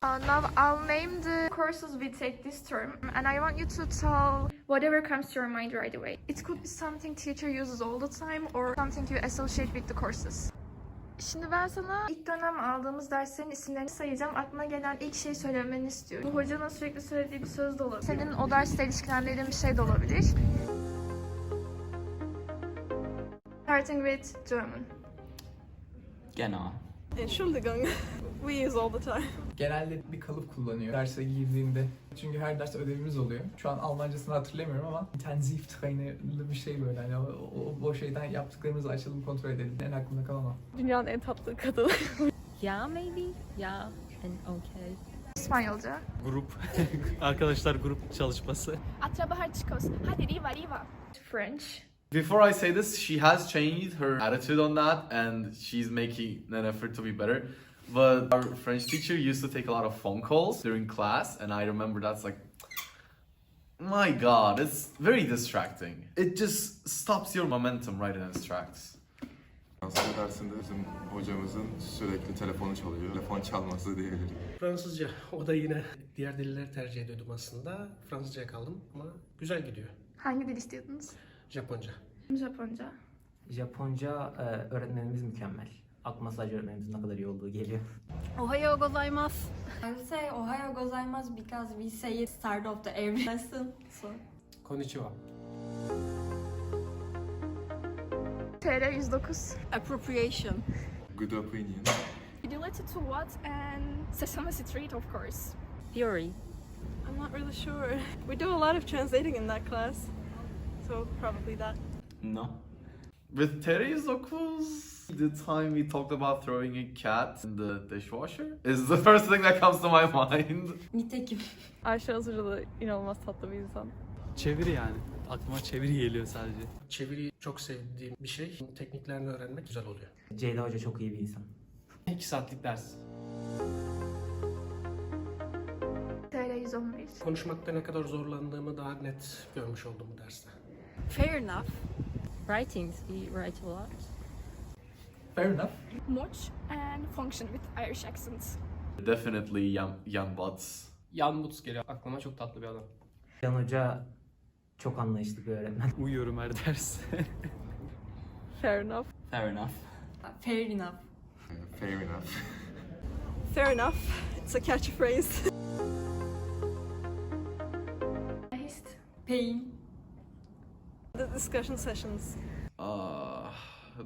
Uh, now I'll name the courses we take this term, and I want you to tell whatever comes to your mind right away. It could be something teacher uses all the time or something you associate with the courses. Şimdi ben sana ilk dönem aldığımız derslerin isimlerini sayacağım. Aklına gelen ilk şeyi söylemeni istiyorum. Bu hocanın sürekli söylediği bir söz de olabilir. Senin o dersle ilişkilendirdiğin bir şey de olabilir. Starting with German. Genau. Entschuldigung. We use all the time. Genelde bir kalıp kullanıyor derse girdiğinde. Çünkü her ders ödevimiz oluyor. Şu an Almancasını hatırlamıyorum ama intensif trainerlı bir şey böyle. Hani o, o, o şeyden yaptıklarımızı açalım kontrol edelim. En aklımda kalan o. Dünyanın en tatlı kadını. Yeah, maybe. Yeah, and okay. İspanyolca. Grup. Arkadaşlar grup çalışması. A trabajar, chicos. Hadi, riva, riva. French. Before I say this, she has changed her attitude on that and she's making an effort to be better. But our French teacher used to take a lot of phone calls during class, and I remember that's like, my god, it's very distracting. It just stops your momentum right and distracts. Fransızca dersinde bizim hocamızın sürekli telefonu çalıyor. Telefon çalması diyebilirim. Fransızca. O da yine diğer dilleri tercih ediyordum aslında. Fransızcaya kaldım ama güzel gidiyor. Hangi dil istiyordunuz? Japonca. Japonca. Japonca e, öğretmenimiz mükemmel. Aklıma sadece öğretmenimizin ne kadar iyi olduğu geliyor. Ohayo gozaimasu. I would say Ohayo gozaimasu because we say it start of the every lesson. So Konnichiwa. TR 109. Appropriation. Good opinion. Related to what? And Sesame Street, of course. Theory. I'm not really sure. We do a lot of translating in that class. So probably that. No. With Terry's Okus, the time we talked about throwing a cat in the dishwasher is the first thing that comes to my mind. nitekim. Ayşe da inanılmaz tatlı bir insan. Çeviri yani. Aklıma çeviri geliyor sadece. Çeviri çok sevdiğim bir şey. Tekniklerini öğrenmek güzel oluyor. Ceyda Hoca çok iyi bir insan. 2 saatlik ders. TR 115. Konuşmakta ne kadar zorlandığımı daha net görmüş oldum bu derste. Fair enough. Writings. We write a lot. Fair enough. Much and function with Irish accents. Definitely Jan, Jan Buds. Jan Butz geliyor aklıma çok tatlı bir adam. Can Hoca çok anlayışlı bir öğretmen. Uyuyorum her ders. Fair enough. Fair enough. Fair enough. Fair enough. Fair enough. It's a catchy phrase. Ahist. Pain. The discussion sessions. Uh,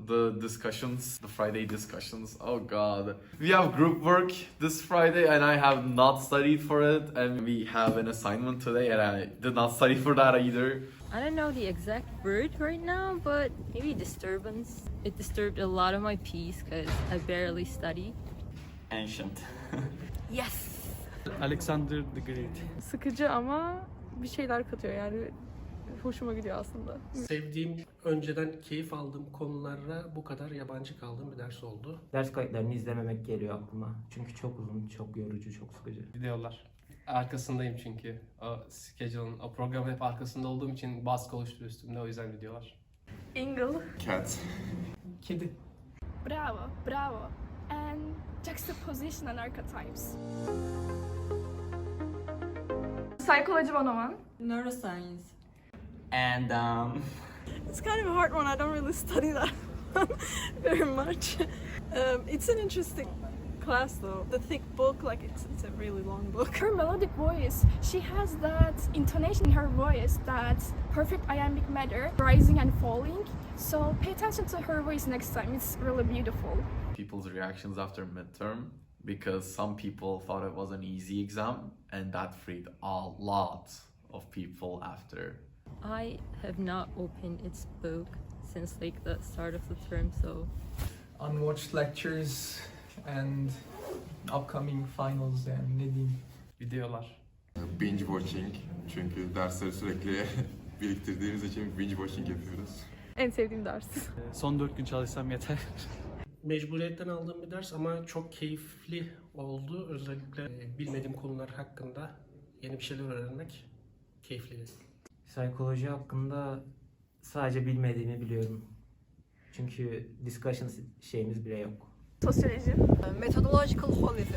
the discussions, the Friday discussions. Oh god. We have group work this Friday and I have not studied for it and we have an assignment today and I did not study for that either. I don't know the exact word right now, but maybe disturbance. It disturbed a lot of my peace because I barely study. Ancient. Yes. Alexander the Great. Sıkıcı ama bir şeyler katıyor yani hoşuma gidiyor aslında. Sevdiğim, önceden keyif aldığım konulara bu kadar yabancı kaldığım bir ders oldu. Ders kayıtlarını izlememek geliyor aklıma. Çünkü çok uzun, çok yorucu, çok sıkıcı. Videolar. Arkasındayım çünkü. O schedule'ın, o programın hep arkasında olduğum için baskı oluşturuyor üstümde o yüzden videolar. Ingle. Cat. Kedi. Bravo, bravo. And juxtaposition and archetypes. Psychology 101. Neuroscience. And um, It's kind of a hard one. I don't really study that very much. Um, it's an interesting class though. The thick book, like it's, it's a really long book. Her melodic voice, she has that intonation in her voice, that perfect iambic measure, rising and falling. So pay attention to her voice next time. It's really beautiful. People's reactions after midterm because some people thought it was an easy exam and that freed a lot of people after I have not opened its book since like the start of the term, so Unwatched lectures and upcoming finals yani ne diyeyim. Videolar. Binge watching. Çünkü dersleri sürekli biriktirdiğimiz için binge watching yapıyoruz. En sevdiğim ders. son dört gün çalışsam yeter. Mecburiyetten aldığım bir ders ama çok keyifli oldu. Özellikle e, bilmediğim konular hakkında yeni bir şeyler öğrenmek keyifliydi. Psikoloji hakkında sadece bilmediğimi biliyorum. Çünkü discussion şeyimiz bile yok. Sosyoloji. Methodological holism.